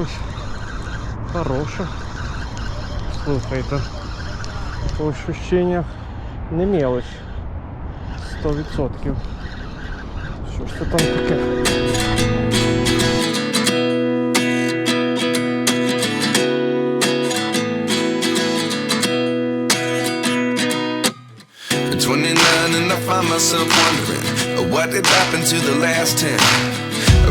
щось хороше. Слухайте. По ощущениях не мелочь. 100%. Що ж це там таке? At 29 and I find myself wondering uh, what did happen to the last 10.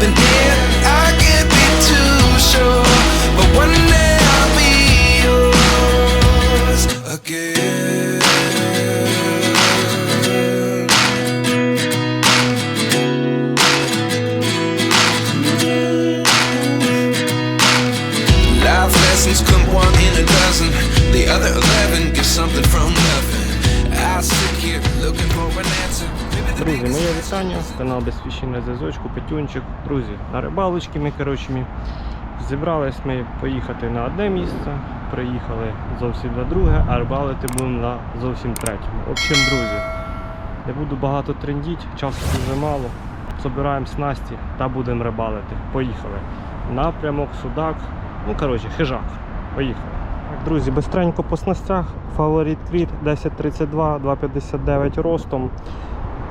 been there Петюнчик. Друзі, на рибалочки ми, коротше, зібрались ми поїхати на одне місце, приїхали зовсім на друге, а рибалити будемо на зовсім третьому. В общем, друзі, не буду багато трендіть, часу дуже мало. Собираємо снасті та будемо рибалити. Поїхали. Напрямок, судак, ну коротше, хижак. Поїхали. Так, друзі, бистренько по снастях. Фаворит Кріт 1032, 259 ростом.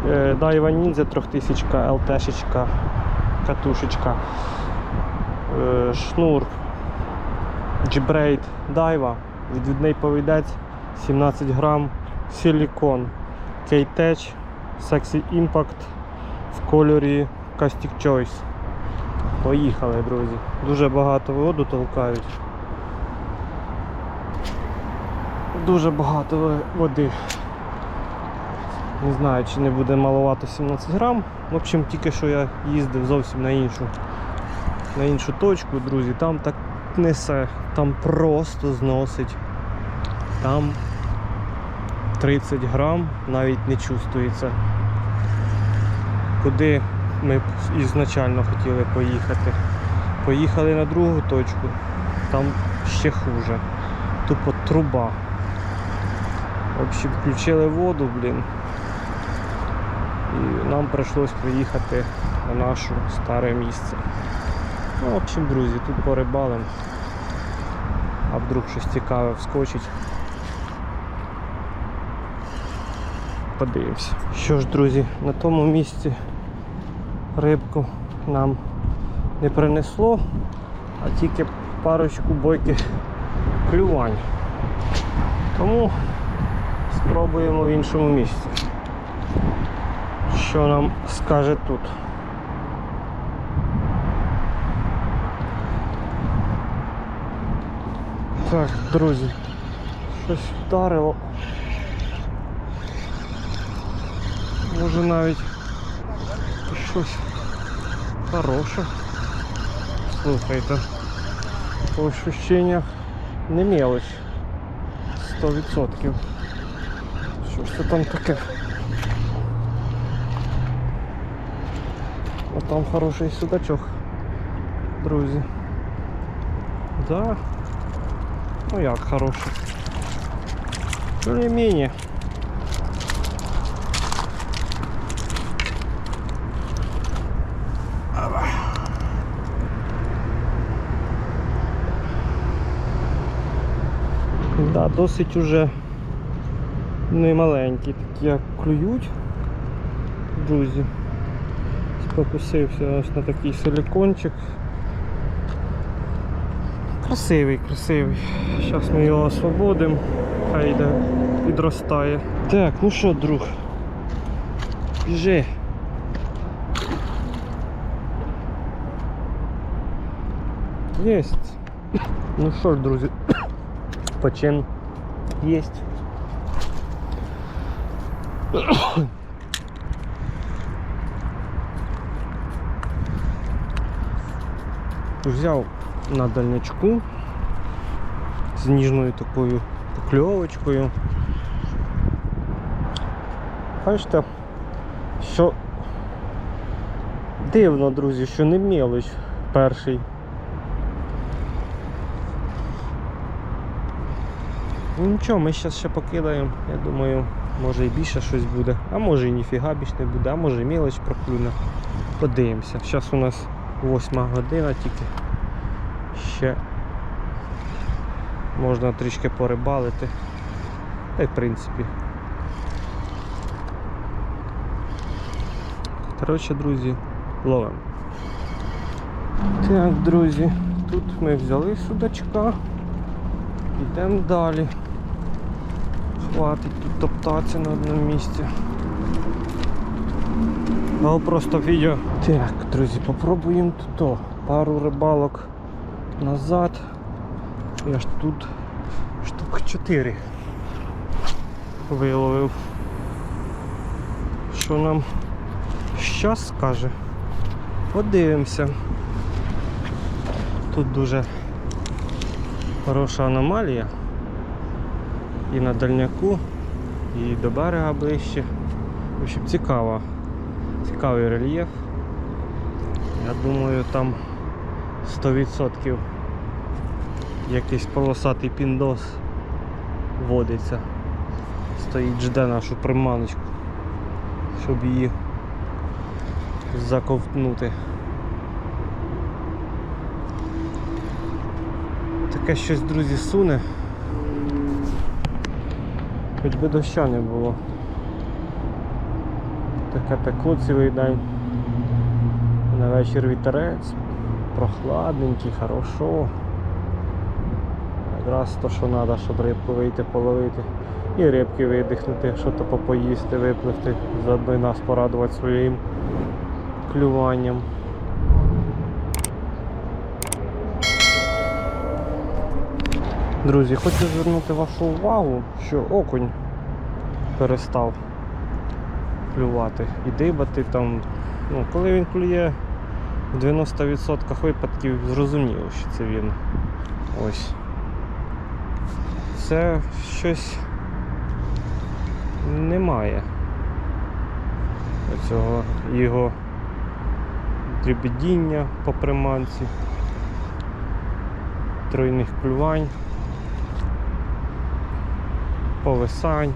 Е, Дайва Ніндзя 3000, ЛТшечка, катушечка, е, шнур, джібрейд Дайва, відвідний повідець 17 грам, силікон, Кейтеч, Sexy Impact в кольорі Castic Choice. Поїхали, друзі. Дуже багато воду толкають. Дуже багато води. Не знаю, чи не буде маловато 17 грам. В общем, тільки що я їздив зовсім на іншу, на іншу точку, друзі, там так несе, там просто зносить. Там 30 грам навіть не чувствується. Куди ми ізначально хотіли поїхати. Поїхали на другу точку, там ще хуже. Тупо труба. В общем, включили воду, блін. І нам прийшлось приїхати на наше старе місце. Ну, в общем, друзі, тут порибалим. А вдруг щось цікаве вскочить. Подивимося. Що ж, друзі, на тому місці рибку нам не принесло, а тільки парочку бойких клювань. Тому спробуємо в іншому місці. Що нам скаже тут? Так, друзі, щось вдарило. Може навіть і щось хороше. Слухайте. По ощущениях не мелочь. 100%. Що ж це там таке? А там хороший судачок, друзі. Да. Ну як хороший. Более-менее. Да, досить уже не маленькі такі як клюють, друзі. Спокусився ось на такий силикончик. Красивий, красивий. Зараз ми його освободимо, хай йде, підростає. Так, ну що, друг? Біжи. Єсть. Ну що ж, друзі, почин єсть. Взяв на дальнячку з ніжною такою покльовочкою. Бачите, що дивно, друзі, що не мелоч перший. Ну нічого, ми зараз ще покидаємо. Я думаю, може і більше щось буде, а може і ніфіга більше не буде, а може і мелоч проклюне. Подивимося. Зараз у нас 8 година тільки. Ще можна трішки порибалити. Та й в принципі. Коротше, друзі, ловимо. Так, друзі, тут ми взяли судачка. Йдемо далі. Хватить тут топтатися на одному місці. Але просто відео. Так, друзі, попробуємо тут пару рибалок назад. Я ж тут штук 4 виловив. Що нам щас скаже? Подивимося. Тут дуже хороша аномалія. І на дальняку, і до берега ближче. В общем, цікаво. Цікавий рельєф. Я думаю, там 100% якийсь полосатий піндос водиться. Стоїть, жде нашу приманочку, щоб її заковтнути. Таке щось, друзі, суне. Хоч би доща не було. Таке пекло цілий день. На вечір вітерець. Прохладненький, хорошо. Якраз то, що треба, щоб рибку вийти половити. І рибки видихнути, що то попоїсти, випливти, й нас порадувати своїм клюванням. Друзі, хочу звернути вашу увагу, що окунь перестав клювати і дибати там. Ну, коли він клює в 90% випадків зрозуміло, що це він. Ось. Це щось немає. Оцього його дрібідіння по приманці, тройних клювань, повисань,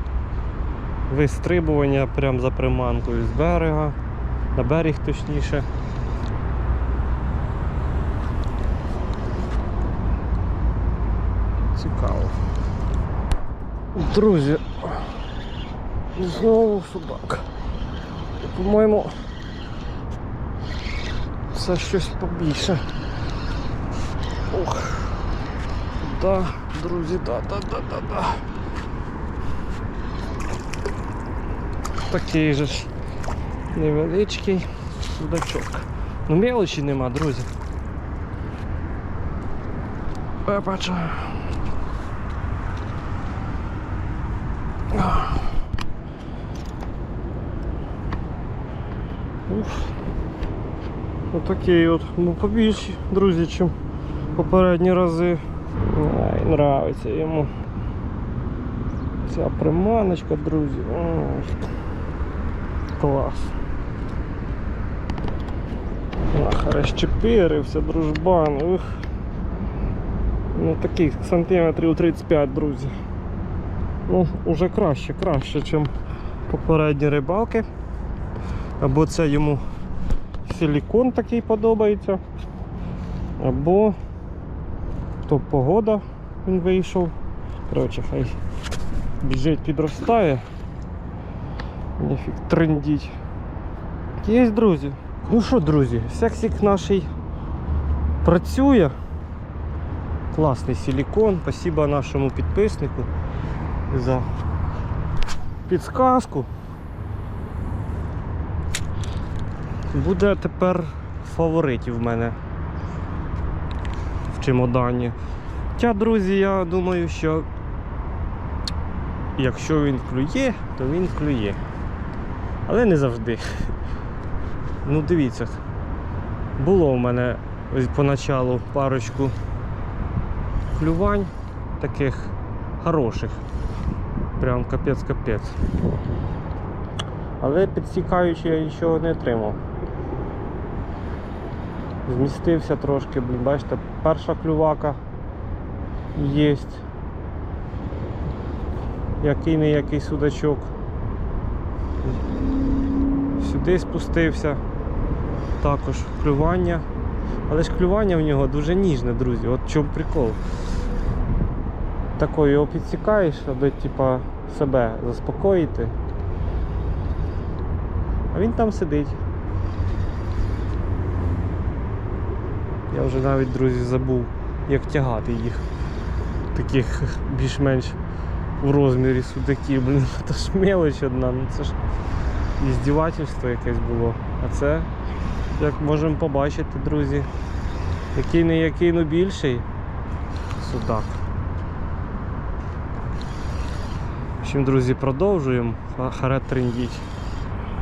вистрибування прямо за приманкою з берега, на берег точніше. Цікаво. Друзі, знову собака. По-моєму, це щось побільше. Ох. Да, друзі, да, да, да, да, да. Такий же ж невеличкий судачок. Ну мелочі нема, друзі. Я бачу. Уф. Отакий от, ну побільші, друзі, чим попередні рази. Ай, нравиться йому. Ця приманочка, друзі. Ой. Клас. Ах, розчепирився, дружбан. Ух. Ну таких сантиметрів 35, друзі. Ну, уже краще, краще, ніж попередні рибалки. Або це йому силікон такий подобається, або то погода він вийшов. Коротше, хай біжить, підростає. Ніфіг трендіть. Є, друзі. Ну що, друзі, сексік наш працює. Класний силікон. Спасибо нашому підписнику за підсказку. Буде тепер фаворитів в мене в чемодані. Хоча, друзі, я думаю, що якщо він клює, то він клює. Але не завжди. Ну дивіться, було в мене ось поначалу парочку клювань таких хороших. Прям капець-капець. Але підсікаючи я нічого не отримав. Змістився трошки, бачите, перша клювака є. Який не який судачок. Сюди спустився. Також клювання. Але ж клювання в нього дуже ніжне, друзі. От в чому прикол. Такою його підсікаєш, аби типа себе заспокоїти. А він там сидить. Я вже навіть, друзі, забув, як тягати їх. Таких більш-менш в розмірі судаків, блін, це ж мелоч одна, ну це ж іздівательство якесь було. А це, як можемо побачити, друзі, який не який, ну більший судак. В общем, друзі, продовжуємо. Ха- Харе трендіть.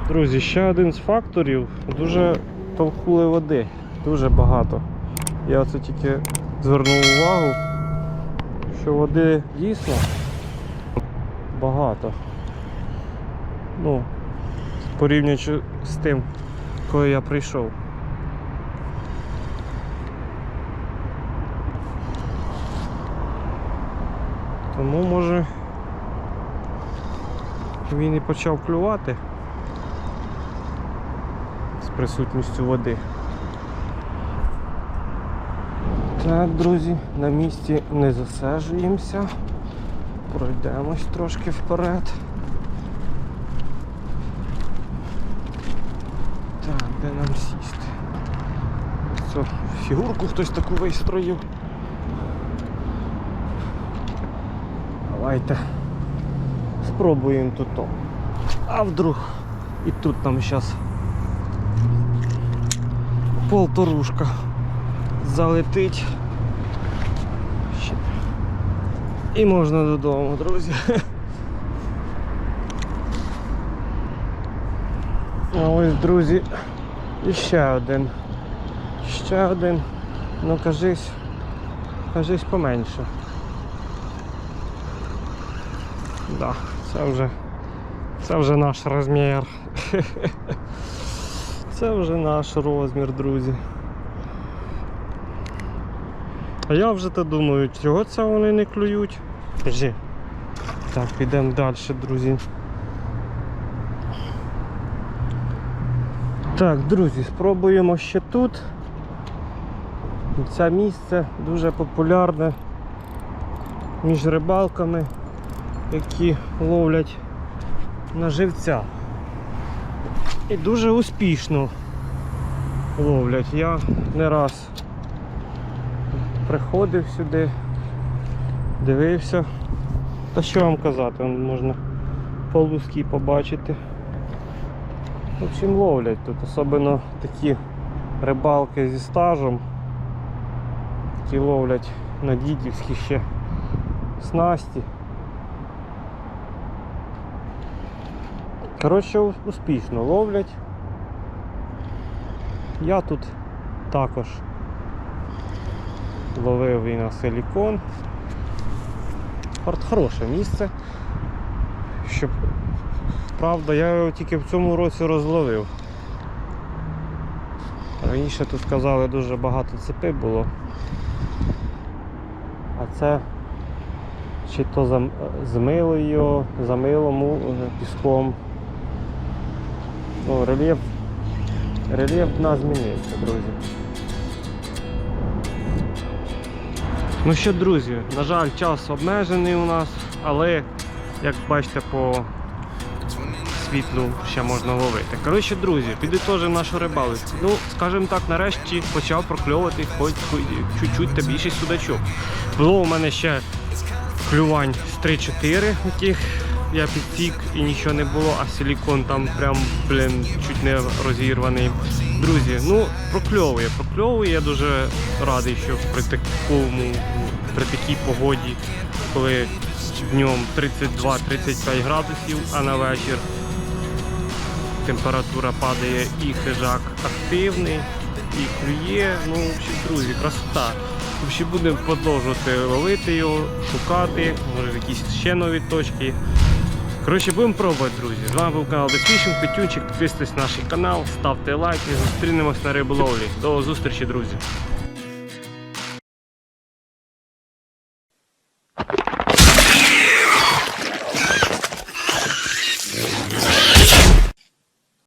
Друзі, ще один з факторів дуже толкули води. Дуже багато. Я оце тільки звернув увагу, що води дійсно багато. Ну, порівнюючи з тим, коли я прийшов. Тому може він і почав клювати з присутністю води. Так, друзі, на місці не засаджуємося. Пройдемось трошки вперед. Так, де нам сісти? Це фігурку хтось таку вистроїв. Давайте спробуємо тут. А вдруг і тут нам зараз полторушка залетить. Ще. І можна додому, друзі. А ось, друзі, іще один. Ще один. Ну кажись, кажись поменше. Да, це вже це вже наш розмір. Це вже наш розмір, друзі. А я вже то думаю, чого це вони не клюють. Кажи. Так, підемо далі, друзі. Так, друзі, спробуємо ще тут. Це місце дуже популярне між рибалками, які ловлять на живця. І дуже успішно ловлять. Я не раз приходив сюди, дивився. Та що вам казати, можна полуски побачити. В общем, ловлять тут, особливо такі рибалки зі стажем, які ловлять на дідівські ще снасті. Коротше, успішно ловлять. Я тут також ловив і на силікон. Хор- Хороше місце. Щоб... Правда, я його тільки в цьому році розловив. Раніше тут сказали дуже багато цепи було. А це чи то змило його, замило е, піском. Ну, рельєф, рельєф дна змінився, друзі. Ну що, друзі, на жаль, час обмежений у нас, але як бачите по світлу ще можна ловити. Коротше, друзі, підітожимо нашу рибалицю. Ну, скажімо так, нарешті почав прокльовувати хоч чуть-чуть та більше судачок. Було у мене ще клювань з 3-4, яких я підсік і нічого не було, а силікон там прям, блін, чуть не розірваний. Друзі, ну прокльовує, прокльовує. Я дуже радий, що при такому, при такій погоді, коли днем 32-35 градусів, а на вечір температура падає і хижак активний. і клює. Ну, взагалі, друзі, красота. Взагалі будемо продовжувати ловити його, шукати, може якісь ще нові точки. Коротше, будемо пробувати, друзі. З вами був канал Десвішинг, Петюнчик. Підписуйтесь на наш канал, ставте лайки, зустрінемось на риболовлі. До зустрічі, друзі!